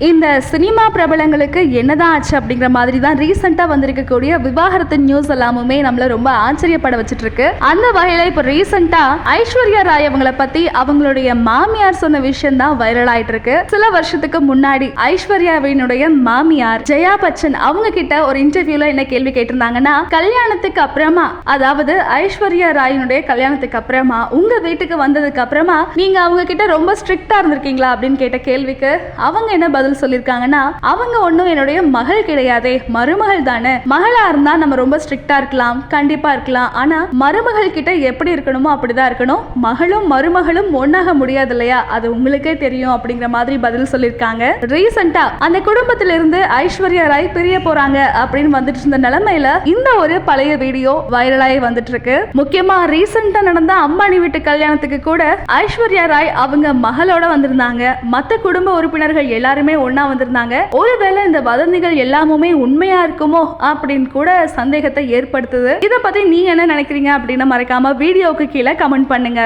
இந்த சினிமா பிரபலங்களுக்கு என்னதான் ஆச்சு அப்படிங்கிற மாதிரி தான் ரீசெண்டா வந்திருக்கக்கூடிய விவாகரத்து நியூஸ் எல்லாமுமே நம்மள ரொம்ப ஆச்சரியப்பட வச்சுட்டு இருக்கு அந்த வகையில இப்போ ரீசெண்டாக ஐஸ்வர்யா ராய் அவங்கள பத்தி அவங்களுடைய மாமியார் சொன்ன விஷயம் தான் வைரல் ஆயிட்டு இருக்கு சில வருஷத்துக்கு முன்னாடி ஐஸ்வர்யாவினுடைய மாமியார் ஜெயா பச்சன் அவங்க கிட்ட ஒரு இன்டர்வியூல என்ன கேள்வி கேட்டிருந்தாங்கன்னா கல்யாணத்துக்கு அப்புறமா அதாவது ஐஸ்வர்யா ராயினுடைய கல்யாணத்துக்கு அப்புறமா உங்க வீட்டுக்கு வந்ததுக்கு அப்புறமா நீங்க அவங்க கிட்ட ரொம்ப ஸ்ட்ரிக்டா இருந்திருக்கீங்களா? அப்படின்னு கேட்ட கேள்விக்கு அவங்க என்ன பதில் பதில் சொல்லியிருக்காங்கன்னா அவங்க ஒன்றும் என்னுடைய மகள் கிடையாதே மருமகள் தானே. மகளா இருந்தா நம்ம ரொம்ப ஸ்ட்ரிக்டா இருக்கலாம் கண்டிப்பா இருக்கலாம். ஆனா மருமகள் கிட்ட எப்படி இருக்கணுமோ அப்படிதான் இருக்கணும். மகளும் மருமகளும் ஒன்னாக முடியாது இல்லையா? அது உங்களுக்கே தெரியும் அப்படிங்கிற மாதிரி பதில் சொல்லியிருக்காங்க ரீசெண்டா அந்த குடும்பத்திலிருந்து ஐஸ்வர்யா ராய் பிரிய போறாங்க அப்படின்னு வந்துட்டு இருந்த நிலைமையில இந்த ஒரு பழைய வீடியோ வைரலாகி வந்துட்டு இருக்கு. முக்கியமா ரீசெண்டா நடந்த அம்பானி வீட்டு கல்யாணத்துக்கு கூட ஐஸ்வர்யா ராய் அவங்க மகளோட வந்திருந்தாங்க. மத்த குடும்ப உறுப்பினர்கள் எல்லாருமே ஒன்னா வந்திருந்தாங்க. ஒருவேளை இந்த வதந்திகள் எல்லாமுமே உண்மையா இருக்குமோ அப்படின்னு கூட சந்தேகத்தை ஏற்படுத்துது. இதை பத்தி நீங்க என்ன நினைக்கிறீங்க அப்படின்னு மறக்காம வீடியோவுக்கு கீழே கமெண்ட் பண்ணுங்க.